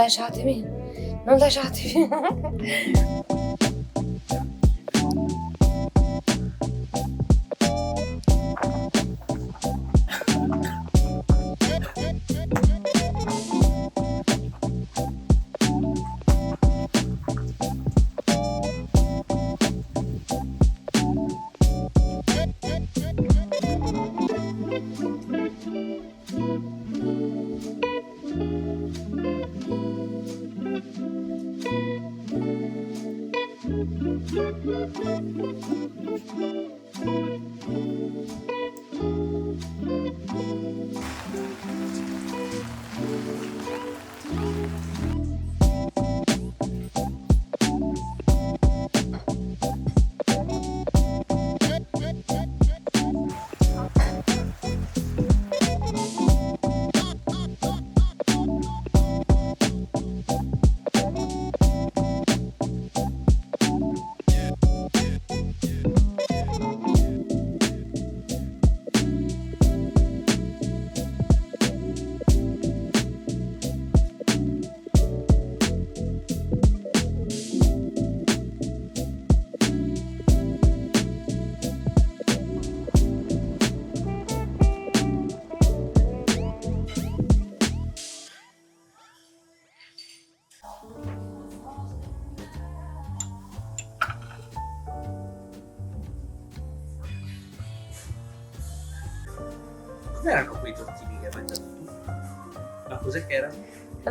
da JTV. Não da JTV.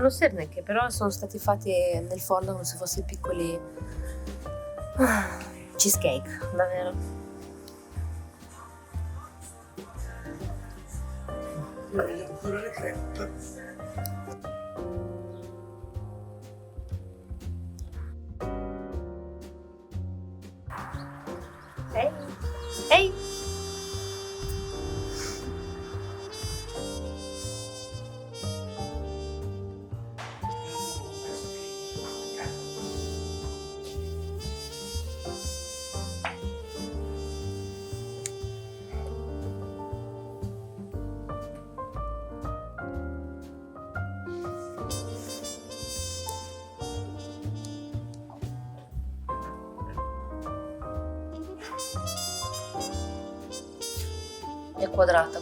Erano sernecche, però sono stati fatti nel forno come se fossero piccoli ah, cheesecake, davvero. Io voglio ancora le crepe. è quadrata.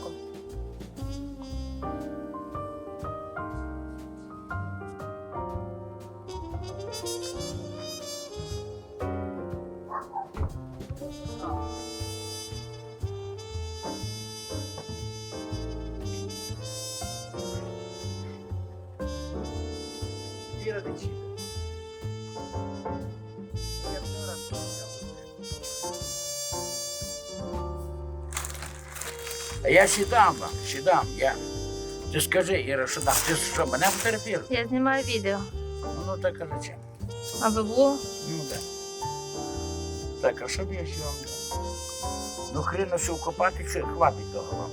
Gira decide. Я сідам вам, сідам, я. Ти скажи, Іра, що там, ти що, мене потерпів? Я знімаю відео. Ну так кажи чим. Аби було. Ну так. Так, а що б я ще вам дав? Ну хрена що вкопати, що хватить того вам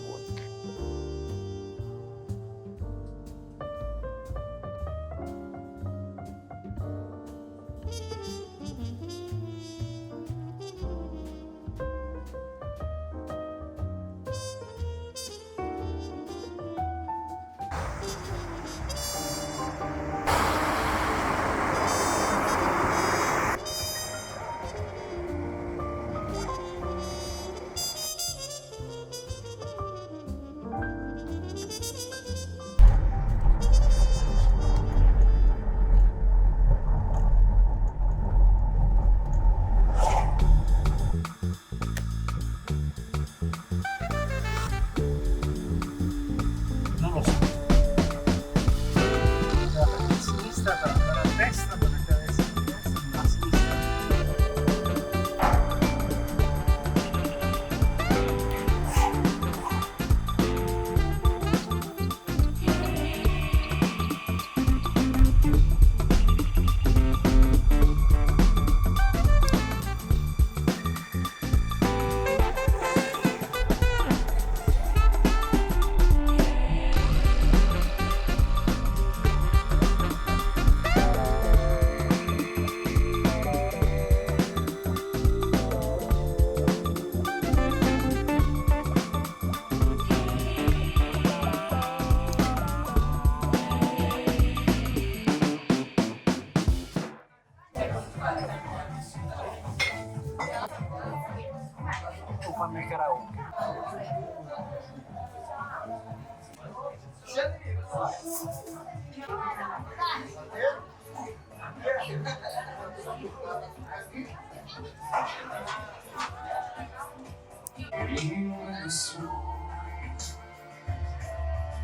Flamengo Caraú.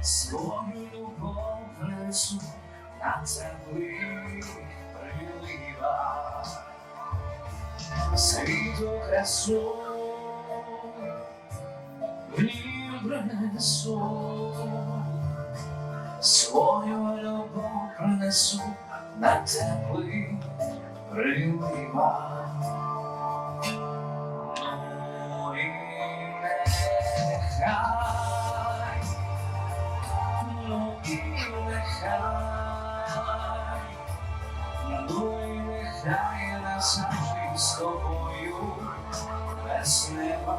Sobre o complexo, até livre levar. Sei do crescimento. Принесу, свою любов принесу на теплий прилива. Ну і нехай Ну і нехай, ну і з тобою без неба.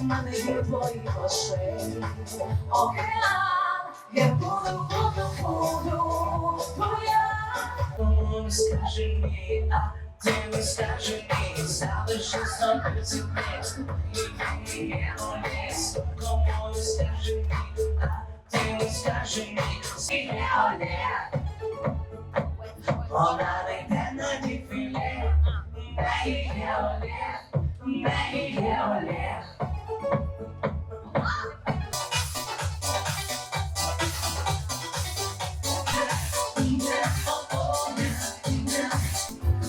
Мене я буду, буду, скажи мені, а скажи мені, залиши собі цю мені, а ти скажи мені. Вона йде на дефіле, не є олє, не є олє.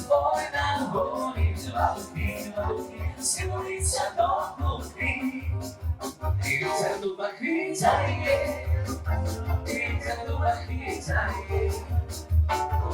Ой, на горі звалки, сілиця до глухи, Вітер дуба хитає, вітер дуба хитає,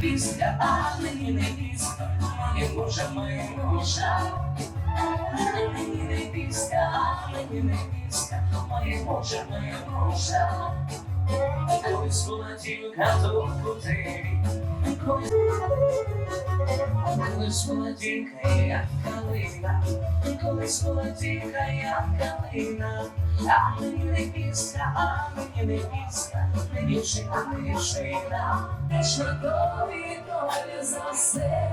Після, а мені не пісня, моє може, моє може. Мені не пісня, а мені не пісня, моє може, моє може. Була тільки кутері, калина, колись була тільки калина, а мені не пісня, а мені не пісня, мені шина, мені шина. Вічно долі за все,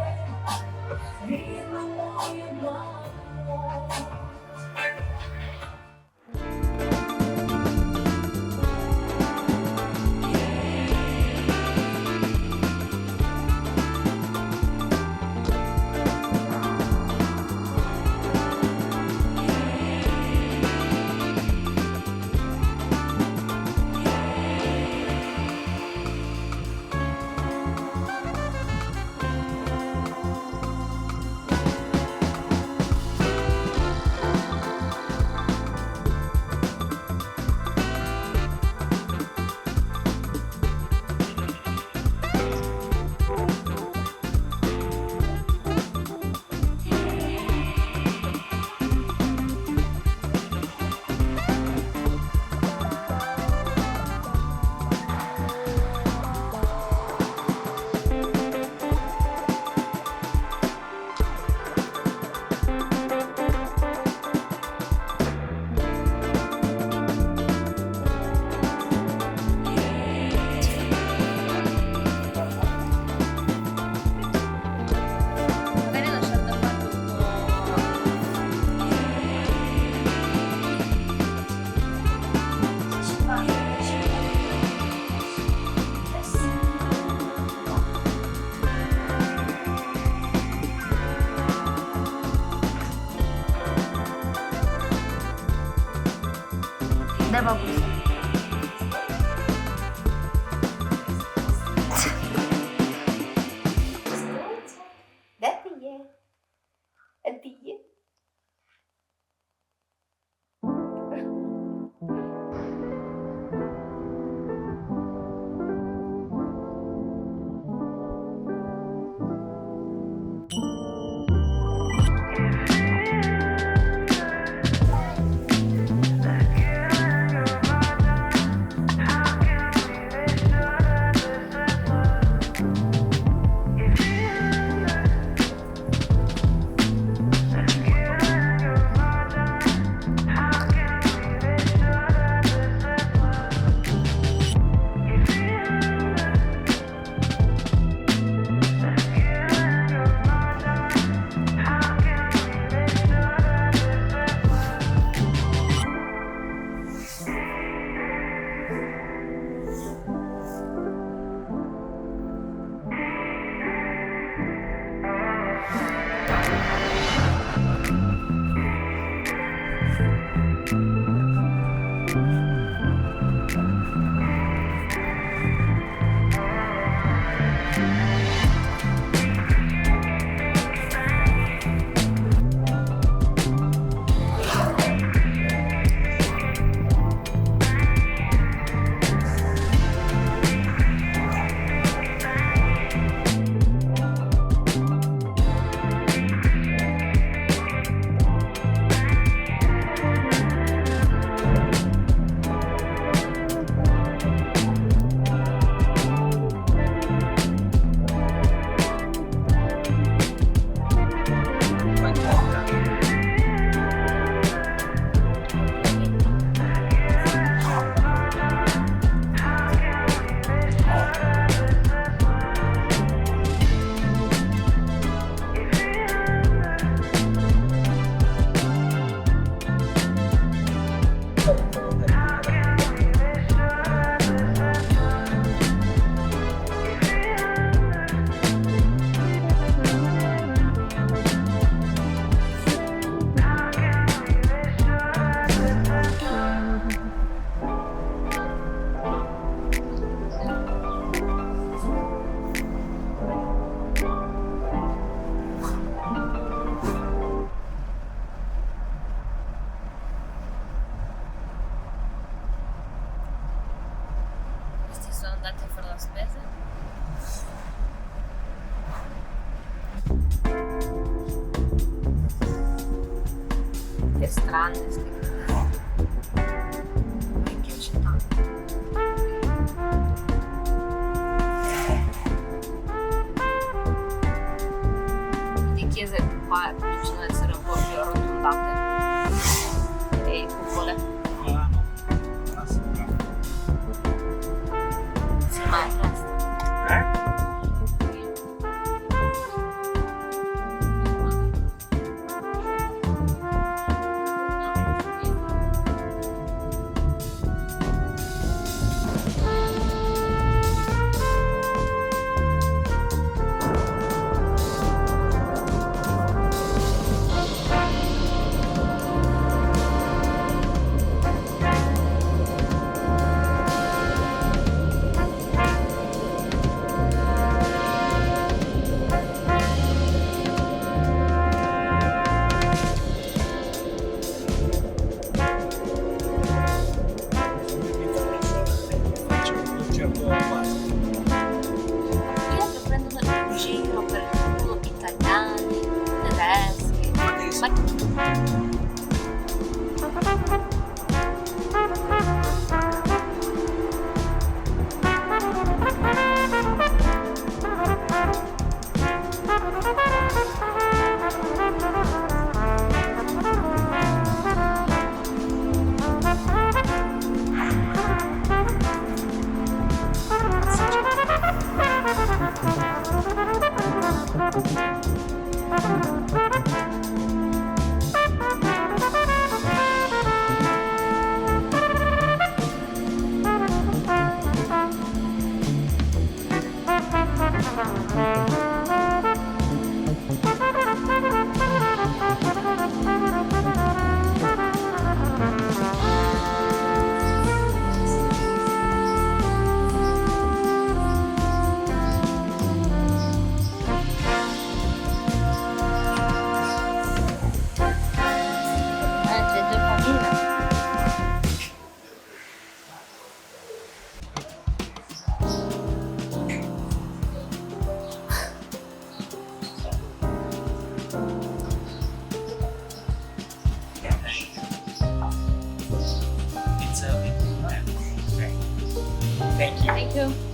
Thank you.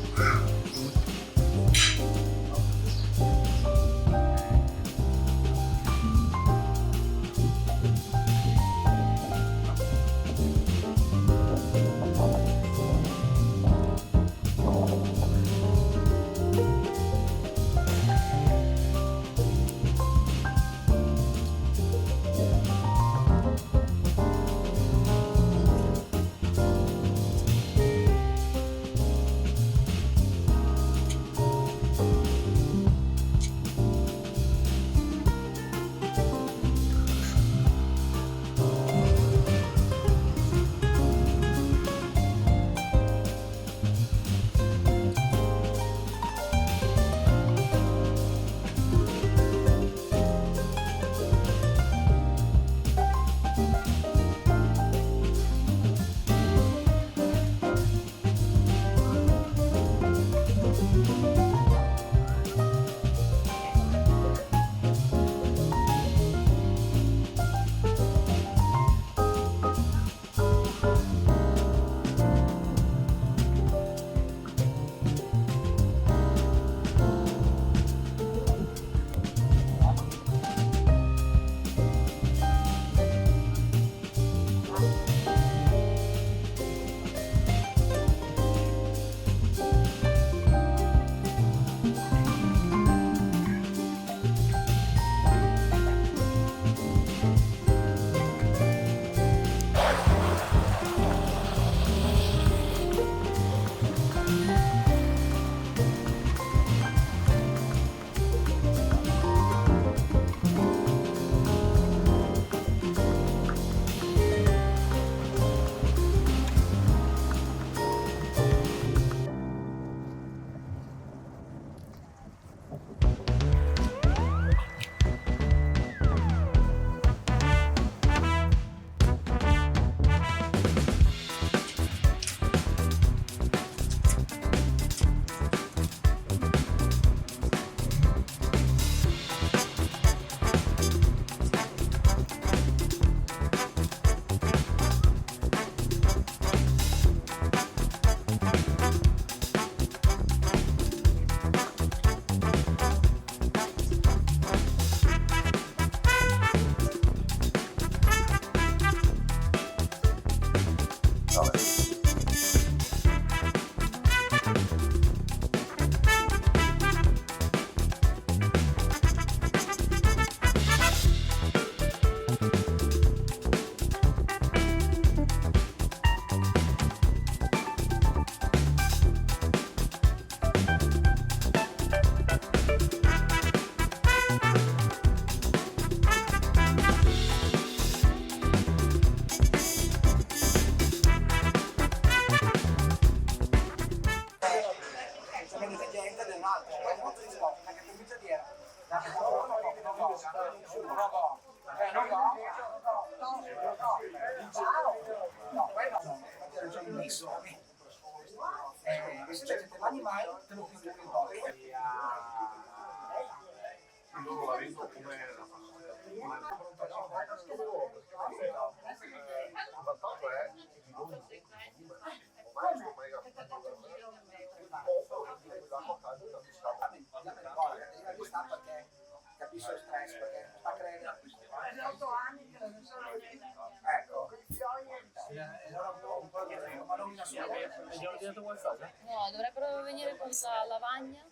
La lavagna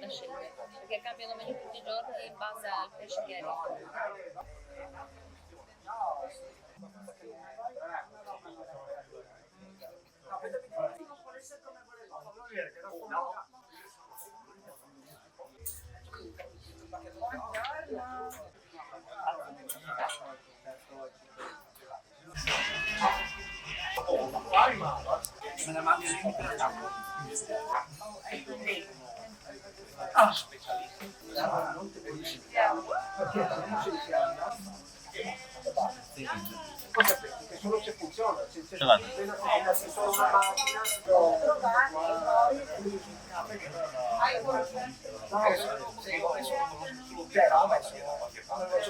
da scegliere, perché cambiano menu tutti i giorni in base al pesce che. Me la mandi lì per campo. Ah. Perché solo se funziona, se, se, se, se solo una macchina hai quello che hai messo da qualche parte